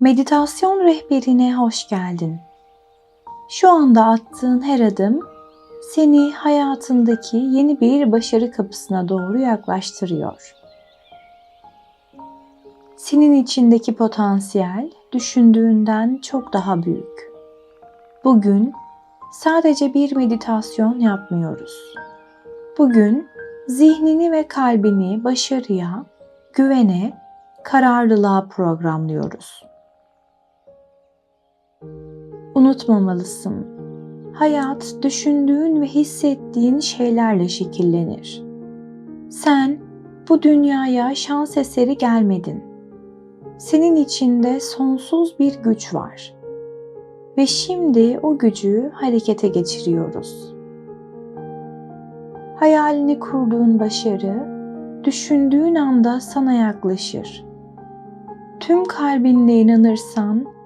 Meditasyon rehberine hoş geldin. Şu anda attığın her adım seni hayatındaki yeni bir başarı kapısına doğru yaklaştırıyor. Senin içindeki potansiyel düşündüğünden çok daha büyük. Bugün sadece bir meditasyon yapmıyoruz. Bugün zihnini ve kalbini başarıya, güvene, kararlılığa programlıyoruz. Unutmamalısın. Hayat düşündüğün ve hissettiğin şeylerle şekillenir. Sen bu dünyaya şans eseri gelmedin. Senin içinde sonsuz bir güç var. Ve şimdi o gücü harekete geçiriyoruz. Hayalini kurduğun başarı düşündüğün anda sana yaklaşır. Tüm kalbinle inanırsan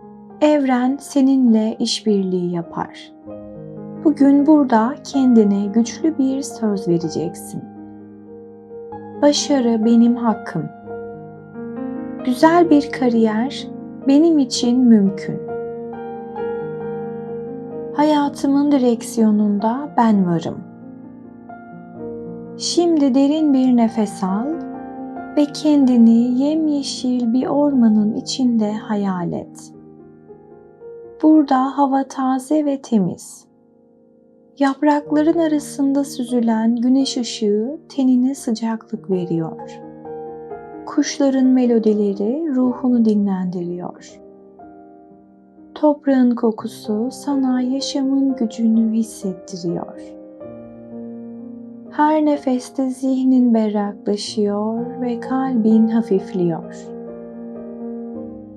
evren seninle işbirliği yapar. Bugün burada kendine güçlü bir söz vereceksin. Başarı benim hakkım. Güzel bir kariyer benim için mümkün. Hayatımın direksiyonunda ben varım. Şimdi derin bir nefes al ve kendini yemyeşil bir ormanın içinde hayal et. Burada hava taze ve temiz. Yaprakların arasında süzülen güneş ışığı tenine sıcaklık veriyor. Kuşların melodileri ruhunu dinlendiriyor. Toprağın kokusu sana yaşamın gücünü hissettiriyor. Her nefeste zihnin berraklaşıyor ve kalbin hafifliyor.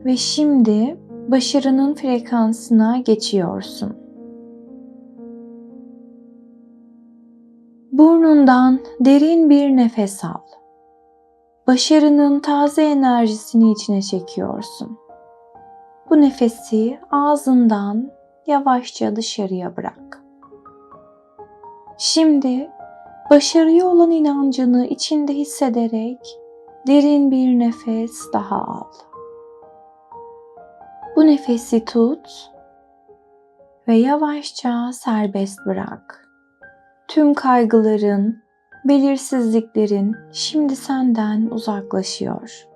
Ve şimdi başarının frekansına geçiyorsun. Burnundan derin bir nefes al. Başarının taze enerjisini içine çekiyorsun. Bu nefesi ağzından yavaşça dışarıya bırak. Şimdi başarıya olan inancını içinde hissederek derin bir nefes daha al. Bu nefesi tut ve yavaşça serbest bırak. Tüm kaygıların, belirsizliklerin şimdi senden uzaklaşıyor.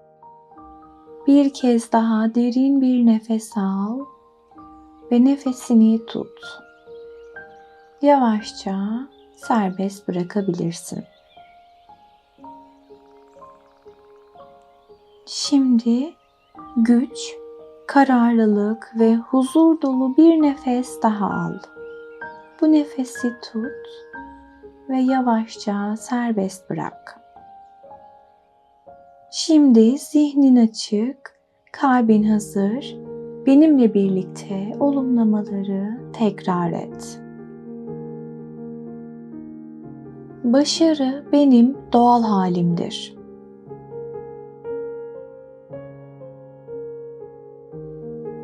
Bir kez daha derin bir nefes al ve nefesini tut. Yavaşça serbest bırakabilirsin. Şimdi güç kararlılık ve huzur dolu bir nefes daha al. Bu nefesi tut ve yavaşça serbest bırak. Şimdi zihnin açık, kalbin hazır. Benimle birlikte olumlamaları tekrar et. Başarı benim doğal halimdir.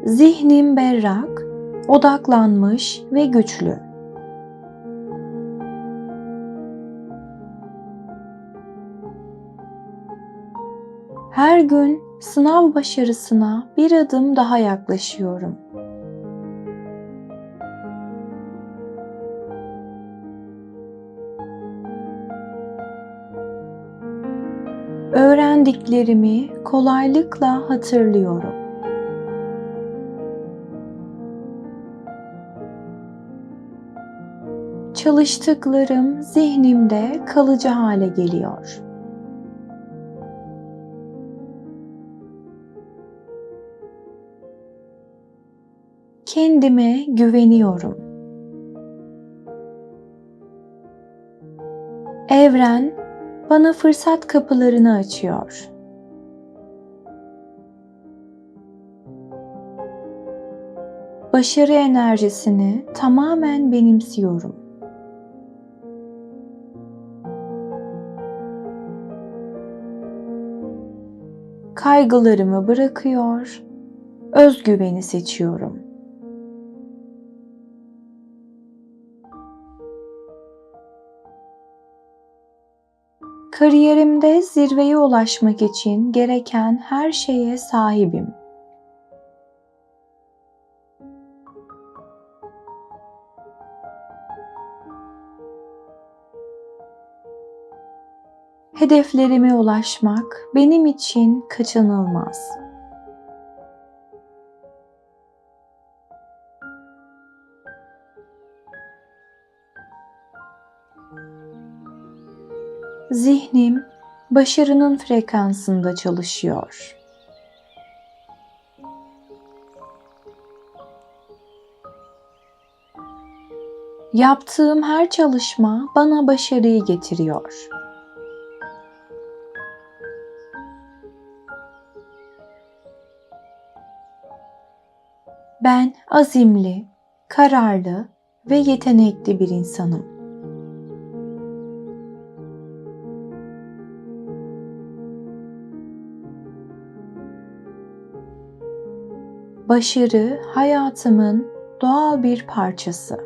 Zihnim berrak, odaklanmış ve güçlü. Her gün sınav başarısına bir adım daha yaklaşıyorum. Öğrendiklerimi kolaylıkla hatırlıyorum. Çalıştıklarım zihnimde kalıcı hale geliyor. Kendime güveniyorum. Evren bana fırsat kapılarını açıyor. Başarı enerjisini tamamen benimsiyorum. Kaygılarımı bırakıyor, özgüveni seçiyorum. Kariyerimde zirveye ulaşmak için gereken her şeye sahibim. Hedeflerime ulaşmak benim için kaçınılmaz. Zihnim başarının frekansında çalışıyor. Yaptığım her çalışma bana başarıyı getiriyor. Ben azimli, kararlı ve yetenekli bir insanım. Başarı hayatımın doğal bir parçası.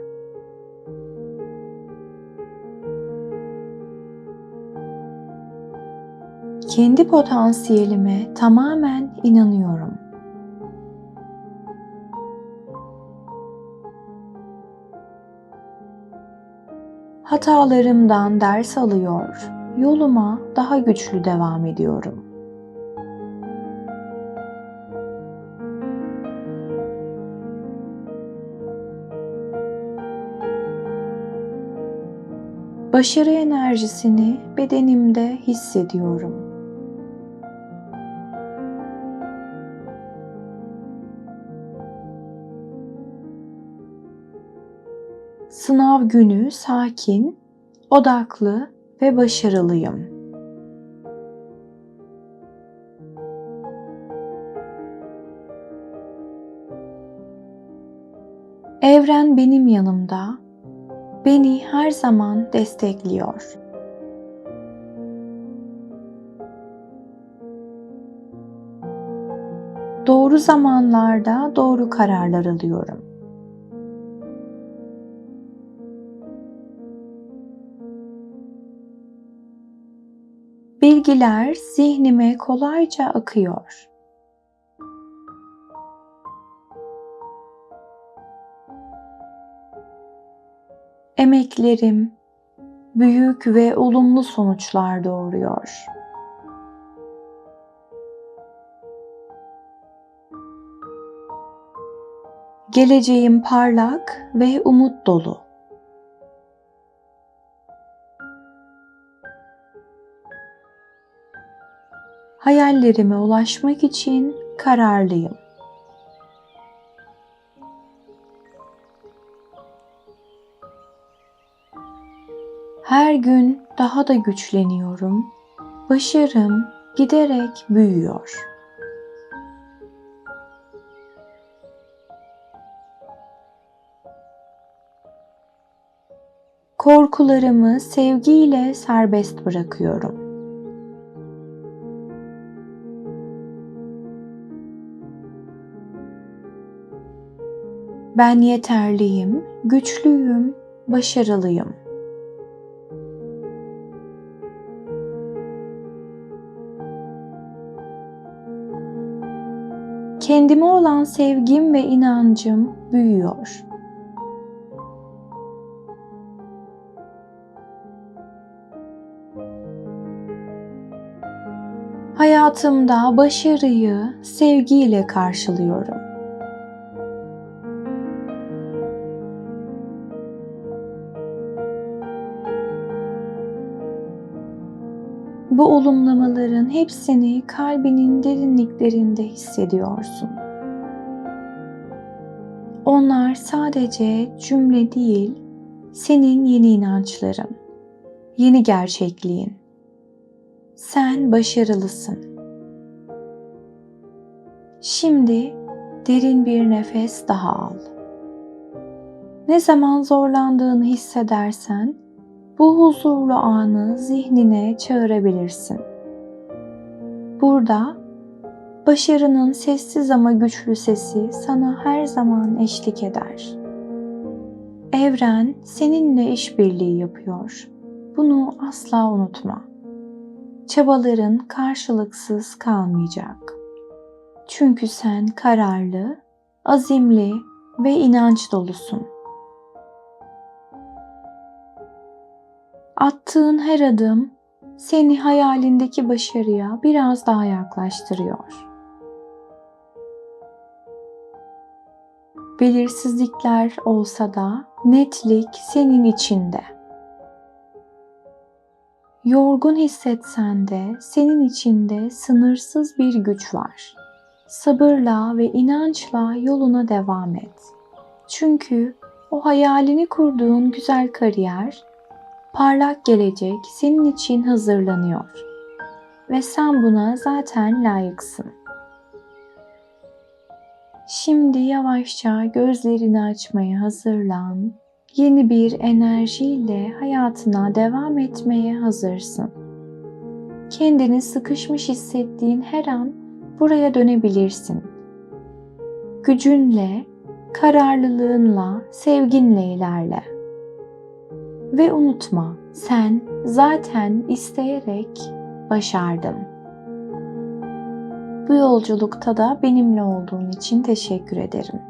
Kendi potansiyelime tamamen inanıyorum. Hatalarımdan ders alıyor, yoluma daha güçlü devam ediyorum. Başarı enerjisini bedenimde hissediyorum. Sınav günü sakin, odaklı ve başarılıyım. Evren benim yanımda beni her zaman destekliyor. Doğru zamanlarda doğru kararlar alıyorum. Bilgiler zihnime kolayca akıyor. Emeklerim büyük ve olumlu sonuçlar doğuruyor. Geleceğim parlak ve umut dolu. Hayallerime ulaşmak için kararlıyım. Her gün daha da güçleniyorum. Başarım giderek büyüyor. Korkularımı sevgiyle serbest bırakıyorum. Ben yeterliyim, güçlüyüm, başarılıyım. Kendime olan sevgim ve inancım büyüyor. Hayatımda başarıyı sevgiyle karşılıyorum. Bu olumlamaların hepsini kalbinin derinliklerinde hissediyorsun. Onlar sadece cümle değil, senin yeni inançların, yeni gerçekliğin. Sen başarılısın. Şimdi derin bir nefes daha al. Ne zaman zorlandığını hissedersen bu huzurlu anı zihnine çağırabilirsin. Burada başarının sessiz ama güçlü sesi sana her zaman eşlik eder. Evren seninle işbirliği yapıyor. Bunu asla unutma. Çabaların karşılıksız kalmayacak. Çünkü sen kararlı, azimli ve inanç dolusun. Attığın her adım seni hayalindeki başarıya biraz daha yaklaştırıyor. Belirsizlikler olsa da netlik senin içinde. Yorgun hissetsen de senin içinde sınırsız bir güç var. Sabırla ve inançla yoluna devam et. Çünkü o hayalini kurduğun güzel kariyer, parlak gelecek senin için hazırlanıyor. Ve sen buna zaten layıksın. Şimdi yavaşça gözlerini açmaya hazırlan. Yeni bir enerjiyle hayatına devam etmeye hazırsın. Kendini sıkışmış hissettiğin her an buraya dönebilirsin. Gücünle, kararlılığınla, sevginle ilerle. Ve unutma, sen zaten isteyerek başardın. Bu yolculukta da benimle olduğun için teşekkür ederim.